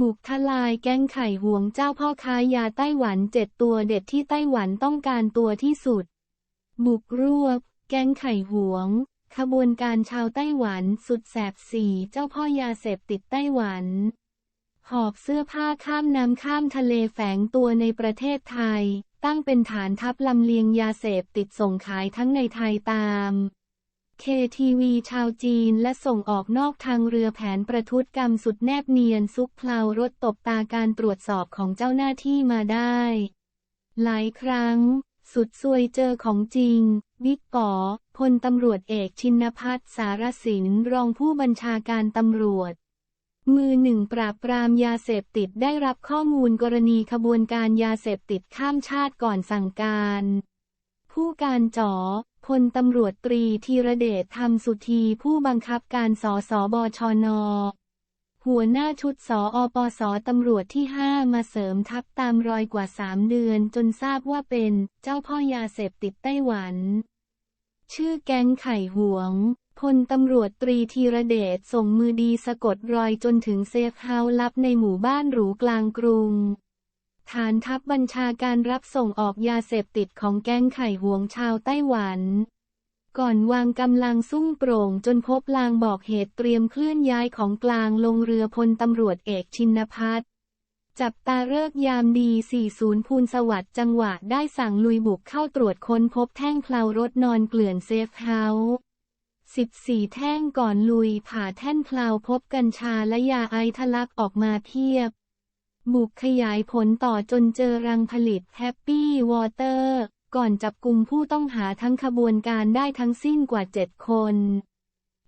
บุกทลายแก๊งไข่หวงเจ้าพ่อค้ายาไต้หวันเจ็ดตัวเด็ดที่ไต้หวันต้องการตัวที่สุด บุกรวบ แก๊งไข่หวง ขบวนการชาวไต้หวันสุดแสบสีเจ้าพ่อยาเสพติดไต้หวัน หอบเสื้อผ้าข้ามน้ำข้ามทะเลแฝงตัวในประเทศไทย ตั้งเป็นฐานทัพลำเลียงยาเสพติดส่งขายทั้งในไทยตาม KTV ชาวจีนและส่งออกนอกทางเรือแผนประทุษกรรมสุดแนบเนียนซุกเพลารถตบตาการตรวจสอบของเจ้าหน้าที่มาได้ หลายครั้ง สุดซวยเจอของจริงบิ๊กป๋อพลตำรวจเอกชินพัฒน์สารสินรองผู้บัญชาการตำรวจ มือหนึ่งปราบปรามยาเสพติดได้รับข้อมูลกรณีขบวนการยาเสพติดข้ามชาติก่อนสั่งการ ผู้การจ๋อ พลตำรวจตรีธีรเดชธรรมสุธีผู้บังคับการสสบชน หัวหน้าชุดสอปสตำรวจที่ 5 มาเสริมทัพตามรอยกว่า 3 เดือนจนทราบว่าเป็นเจ้าพ่อยาเสพติดไต้หวัน ชื่อแก๊งไข่หวงพลตำรวจตรีธีรเดชส่งมือดีสะกดรอยจนถึงเซฟเฮาส์ลับในหมู่บ้านหรูกลางกรุง ฐานทัพบัญชาการรับส่งออกยาเสพติดของแก๊งไข่หวงชาวไต้หวัน ก่อนวางกำลังซุ่มโปร่งจนพบลางบอกเหตุเตรียมเคลื่อนย้ายของกลางลงเรือพลตำรวจเอกชินพัฒน์จับตาเลิกยามดี 40พูนสวัสดิ์จังหวะได้สั่งลุยบุกเข้าตรวจค้นพบแท่งเพลารถนอนเกลื่อนเซฟเฮาส์14 แท่งก่อนลุยผ่าแท่นเพลาพบกัญชาและยาไอทะลักออกมาเพียบ บุกขยายผลต่อจนเจอรังผลิตแฮปปี้วอเตอร์ ก่อนจับกลุ่มผู้ต้องหาทั้งขบวนการได้ทั้งสิ้นกว่า7คน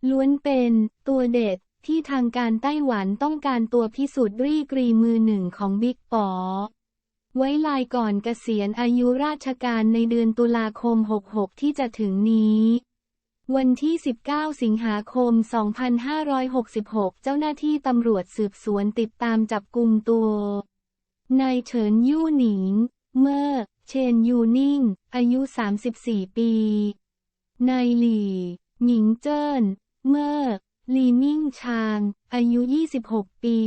ล้วนเป็นตัวเด็ดที่ทางการไต้หวันต้องการตัวพิสูจน์รีกรีมือหนึ่งของบิ๊กป๋อไว้ลายก่อนเกษียณอายุราชการในเดือนตุลาคม 66 ที่จะถึงนี้ วันที่ 19 สิงหาคม 2566 เจ้าหน้าที่ตำรวจสืบสวนติดตามจับกลุ่มตัวนายเฉินยู่หนิง เมื่อเชนยูนิ่ง อายุ 34 ปี นายหลี่ หมิงเจิ้น เมื่อลีมิ่งชาง อายุ 26 ปี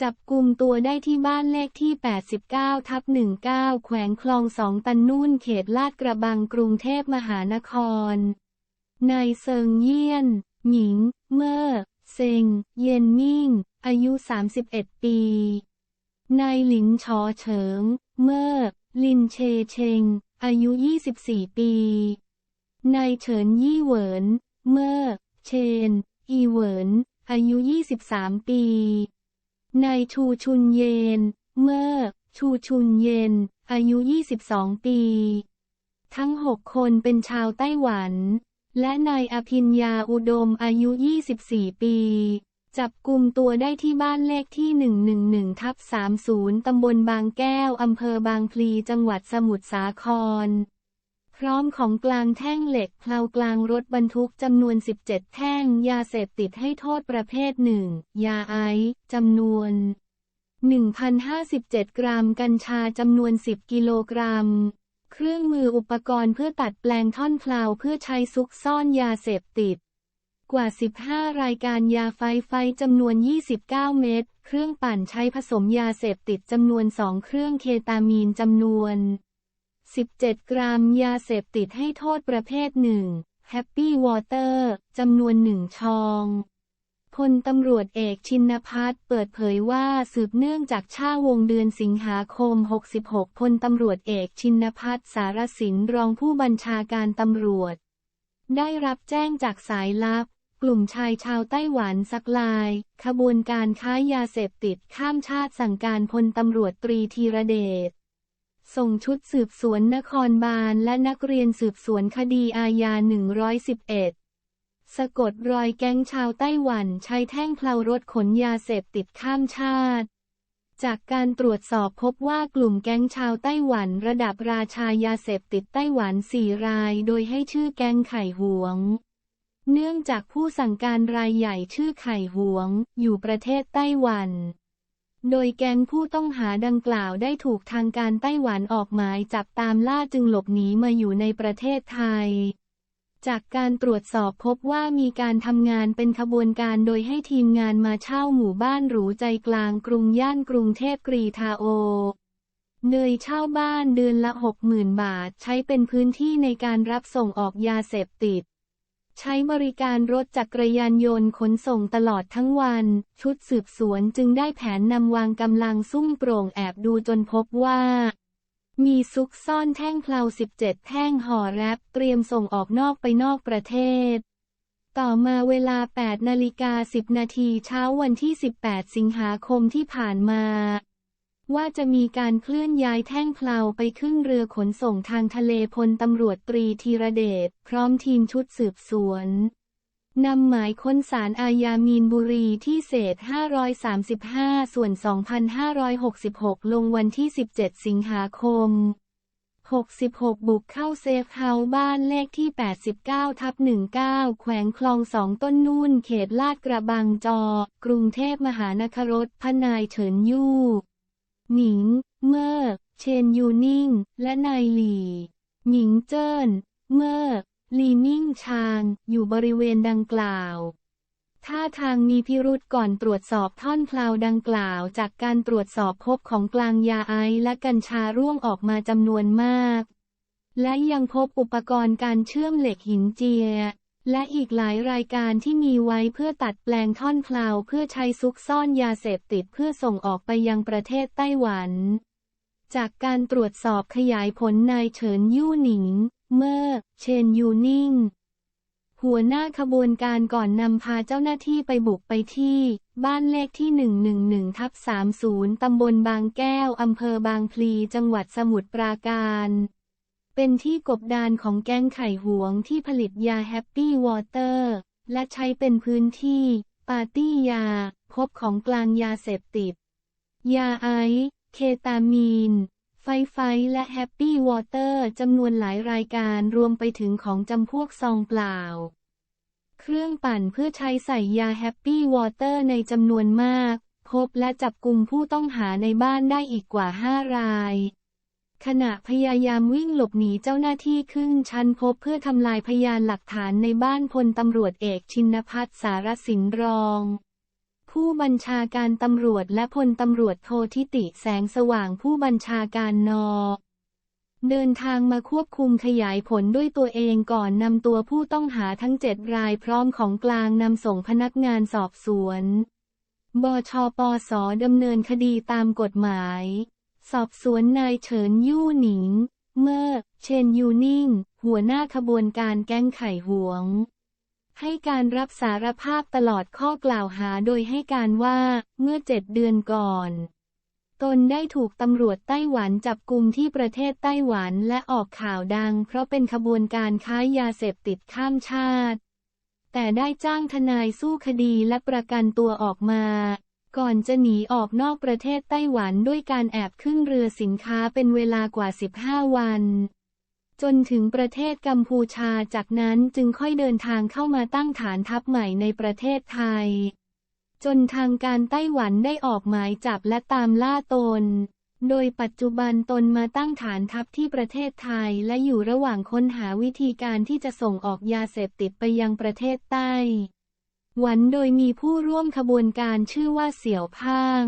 จับกลุ่มตัวได้ที่บ้านเลขที่ 89 ทับ 19 แขวงคลองสองตันนุ่นเขตลาดกระบังกรุงเทพมหานคร นายเซิงเยี่ยนหมิง เมื่อ เซิง เย็นมิ่ง อายุ 31 ปี นายหลินชอเฉิง เมื่อ ลินเชเชง อายุ 24 ปี นายเฉินยี่เหวิน เมื่อ เชน อีเหวิน อายุ 23 ปี นายชูชุนเยน เมื่อ ชูชุนเยน อายุ 22 ปี ทั้ง 6 คนเป็นชาวไต้หวัน และนายอภิญญาอุดมอายุ 24 ปี จับกลุ่มตัวได้ที่บ้านเลขที่ 111ทับ30 ตำบลบางแก้ว อำเภอบางพลี จังหวัดสมุทรสาคร พร้อมของกลางแท่งเหล็กเพลากลางรถบรรทุกจำนวน 17 แท่ง ยาเสพติดให้โทษประเภทหนึ่ง ยาไอซ์จำนวน 1,057 กรัม กัญชาจำนวน 10 กิโลกรัม เครื่องมืออุปกรณ์เพื่อตัดแปลงท่อนพลาวเพื่อใช้ซุกซ่อนยาเสพติด กว่า 15 รายการยาไฟไฟจำนวน 29 เม็ด เครื่องปั่นใช้ผสมยาเสพติดจำนวน 2 เครื่องเคตามีนจำนวน 17 กรัมยาเสพติดให้โทษประเภทหนึ่งแฮปปี้วอเตอร์จำนวนหนึ่งชอง พลตำรวจเอกชินพัฒน์เปิดเผยว่าสืบเนื่องจากช่าวงเดือนสิงหาคม 66 พลตำรวจเอกชินพัฒน์สารสินรองผู้บัญชาการตำรวจ ได้รับแจ้งจากสายลับ กลุ่มชายชาวไต้หวันสักลาย ขบวนการค้ายาเสพติดข้ามชาติสั่งการพลตำรวจตรีธีรเดชส่งชุดสืบสวนนครบาลและนักเรียนสืบสวนคดีอาญา 111 สะกดรอยแก๊งชาวไต้หวันใช้แท่งเพลารถขนยาเสพติดข้ามชาติ จากการตรวจสอบพบว่ากลุ่มแก๊งชาวไต้หวันระดับราชายาเสพติดไต้หวันสี่ราย โดยให้ชื่อแก๊งไข่หวง เนื่องจากผู้สั่งการรายใหญ่ชื่อไข่หวง อยู่ประเทศไต้หวันโดยแก๊งผู้ต้องหาดังกล่าวได้ถูกทางการไต้หวันออกหมายจับตามล่าจึงหลบหนีมาอยู่ในประเทศไทย จากการตรวจสอบพบว่ามีการทำงานเป็นขบวนการโดยให้ทีมงานมาเช่าหมู่บ้านหรูใจกลางกรุงย่านกรุงเทพกรีธาโอ เนยเช่าบ้านเดือนละ60,000บาท ใช้เป็นพื้นที่ในการรับส่งออกยาเสพติด ใช้บริการรถจักรยานยนต์ขนส่งตลอดทั้งวัน ชุดสืบสวนจึงได้แผนนำวางกำลังซุ่มโปร่งแอบดูจนพบว่า มีซุกซ่อนแท่งเพลา 17 แท่งห่อแรปเตรียมส่งออกนอกไปนอกประเทศ ต่อมาเวลา 8 นาฬิกา 10 นาทีเช้าวันที่ 18 สิงหาคมที่ผ่านมา ว่าจะมีการเคลื่อนย้ายแท่งเพลาไปขึ้นเรือขนส่งทางทะเลพลตำรวจตรีธีรเดชพร้อมทีมชุดสืบสวน นำหมายค้นสารอาญามีนบุรีที่เศษ 535 ส่วน 2566 ลงวันที่ 17 สิงหาคม 66 บุกเข้าเซฟเฮาส์บ้านเลขที่ 89 ทับ 19 แขวงคลองสองต้นนู่น เขตลาดกระบังจอ กรุงเทพมหานครพนายเฉินยู่หนิง เมอร์เชนยูนิ่ง และนายหลี่ หมิงเจิ้น เมอร์ ลีมิ่งชาง อยู่บริเวณดังกล่าวท่าทางมีพิรุษก่อนตรวจสอบท่อนพลาวดังกล่าว จากการตรวจสอบพบของกลางยาไอซ์และกัญชาร่วงออกมาจำนวนมาก และยังพบอุปกรณ์การเชื่อมเหล็กหินเจีย และอีกหลายรายการที่มีไว้เพื่อตัดแปลงท่อนพลาวเพื่อใช้ซุกซ่อนยาเสพติดเพื่อส่งออกไปยังประเทศไต้หวัน จากการตรวจสอบขยายผลนายเฉินยู่หนิง เมอร์ เชนยูนิงหัวหน้าขบวนการก่อนนำพาเจ้าหน้าที่ไปบุกไปที่ บ้านเลขที่ 111ทับ30 ตำบลบางแก้ว อำเภอบางพลี จังหวัดสมุทรปราการ เป็นที่กบดานของแก๊งไข่หวงที่ผลิตยาแฮปปี้วอเตอร์ และใช้เป็นพื้นที่ ปาร์ตี้ยา พบของกลางยาเสพติด ยาไอซ์เคตามีน ไฟไฟและแฮปปี้วอเตอร์จำนวนหลายรายการรวมไปถึงของจำพวกซองเปล่า เครื่องปั่นเพื่อใช้ใส่ยาแฮปปี้วอเตอร์ในจำนวนมาก พบและจับกลุ่มผู้ต้องหาในบ้านได้อีกกว่า 5 รายขณะพยายามวิ่งหลบหนีเจ้าหน้าที่ขึ้นชั้นพบเพื่อทำลายพยานหลักฐานในบ้านพลตำรวจเอกชินพัฒน์สารสินรอง ผู้บัญชาการตำรวจและพลตำรวจโททิติแสงสว่างผู้บัญชาการนอเดินทางมาควบคุมขยายผลด้วยตัวเองก่อนนำตัวผู้ต้องหาทั้งเจ็ดรายพร้อมของกลางนำส่งพนักงานสอบสวน บชปสดำเนินคดีตามกฎหมาย สอบสวนนายเฉินยู่หนิง เมอร์เชนยูนิ่ง หัวหน้าขบวนการแก๊งไข่หวง ให้การรับสารภาพตลอดข้อกล่าวหาโดยให้การว่าเมื่อเจ็ดเดือนก่อน ตนได้ถูกตำรวจไต้หวันจับกุมที่ประเทศไต้หวันและออกข่าวดัง เพราะเป็นขบวนการค้ายาเสพติดข้ามชาติ แต่ได้จ้างทนายสู้คดีและประกันตัวออกมา ก่อนจะหนีออกนอกประเทศไต้หวันด้วยการแอบขึ้นเรือสินค้าเป็นเวลากว่า 15 วัน จนถึงประเทศกัมพูชาจากนั้นจึงค่อยเดินทางเข้ามาตั้งฐานทัพใหม่ในประเทศไทย จนทางการไต้หวันได้ออกหมายจับและตามล่าตน โดยปัจจุบันตนมาตั้งฐานทัพที่ประเทศไทยและอยู่ระหว่างค้นหาวิธีการที่จะส่งออกยาเสพติดไปยังประเทศใต้หวันโดยมีผู้ร่วมขบวนการชื่อว่าเสี่ยวพาง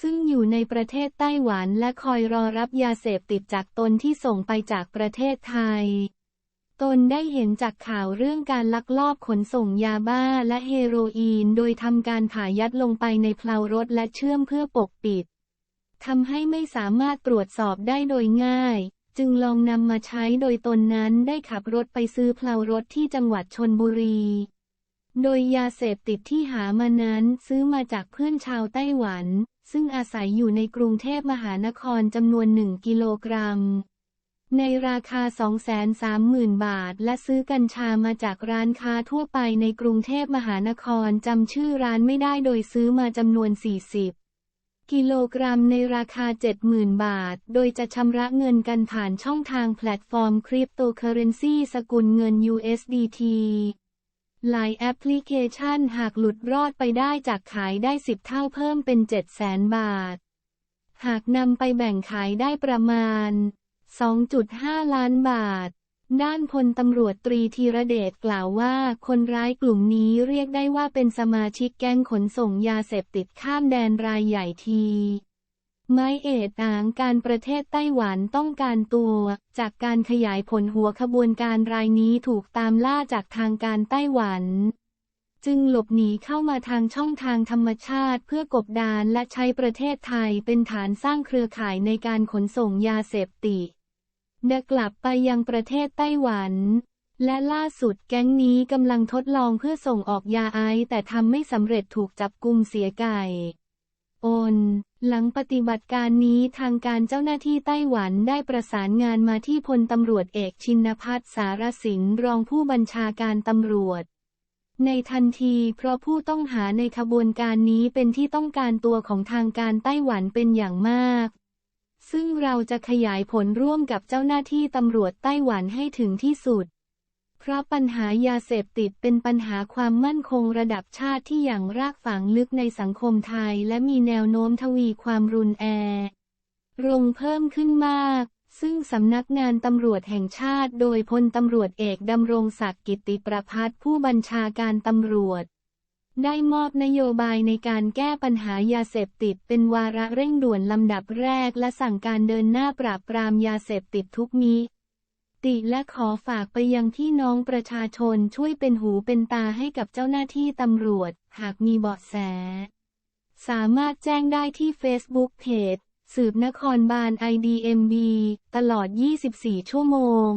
ซึ่งอยู่ในประเทศไต้หวันและคอยรอรับยาเสพติดจากตนที่ส่งไปจากประเทศไทย ตนได้เห็นจากข่าวเรื่องการลักลอบขนส่งยาบ้าและเฮโรอีน โดยทำการผ่ายัดลงไปในเพลารถและเชื่อมเพื่อปกปิดทำให้ไม่สามารถตรวจสอบได้โดยง่าย จึงลองนำมาใช้โดยตนนั้นได้ขับรถไปซื้อเพลารถที่จังหวัดชนบุรี โดยยาเสพติดที่หามานั้นซื้อมาจากเพื่อนชาวไต้หวัน ซึ่งอาศัยอยู่ในกรุงเทพมหานครจำนวนหนึ่งกิโลกรัม ในราคา 230,000 บาท และซื้อกัญชามาจากร้านค้าทั่วไปในกรุงเทพมหานครจำชื่อร้านไม่ได้โดยซื้อมาจำนวน 40กิโลกรัมในราคา 70,000 บาท โดยจะชำระเงินกันผ่านช่องทางแพลตฟอร์มคริปโตเคอเรนซีสกุลเงิน USDT หลายแอปพลิเคชันหากหลุดรอดไปได้จากขายได้ 10 เท่าเพิ่มเป็น700,000บาท หากนำไปแบ่งขายได้ประมาณ 2.5 ล้านบาท ด้านพลตำรวจตรีธีระเดชกล่าวว่า คนร้ายกลุ่มนี้เรียกได้ว่าเป็นสมาชิกแก๊งขนส่งยาเสพติดข้ามแดนรายใหญ่ที ไม้เอ็ดอ่างการประเทศไต้หวันต้องการตัว จากการขยายผลหัวขบวนการรายนี้ถูกตามล่าจากทางการไต้หวัน จึงหลบหนีเข้ามาทางช่องทางธรรมชาติเพื่อกบดานและใช้ประเทศไทยเป็นฐานสร้างเครือข่ายในการขนส่งยาเสพติดเดกลับไปยังประเทศไต้หวัน และล่าสุดแก๊งนี้กำลังทดลองเพื่อส่งออกยาไอซ์แต่ทำไม่สำเร็จถูกจับกุมเสียไก่ โอน หลังปฏิบัติการนี้ทางการเจ้าหน้าที่ไต้หวันได้ประสานงานมาที่พลตำรวจเอกชินพัฒน์สารสินรองผู้บัญชาการตำรวจ ในทันทีเพราะผู้ต้องหาในขบวนการนี้เป็นที่ต้องการตัวของทางการไต้หวันเป็นอย่างมาก ซึ่งเราจะขยายผลร่วมกับเจ้าหน้าที่ตำรวจไต้หวันให้ถึงที่สุด เพราะปัญหายาเสพติดเป็นปัญหาความมั่นคงระดับชาติที่อย่างรากฝังลึกในสังคมไทยและมีแนวโน้มทวีความรุนแรงเพิ่มขึ้นมาก ซึ่งสำนักงานตำรวจแห่งชาติโดยพลตำรวจเอกดำรงศักดิ์กิติประพัฒผู้บัญชาการตำรวจ ได้มอบนโยบายในการแก้ปัญหายาเสพติดเป็นวาระเร่งด่วนลำดับแรกและสั่งการเดินหน้าปราบปรามยาเสพติดทุกมิ ติและขอฝากไปยังที่น้องประชาชนช่วยเป็นหูเป็นตาให้กับเจ้าหน้าที่ตำรวจ หากมีเบาะแส สามารถแจ้งได้ที่ Facebook เพจสืบนครบาล IDMB ตลอด 24 ชั่วโมง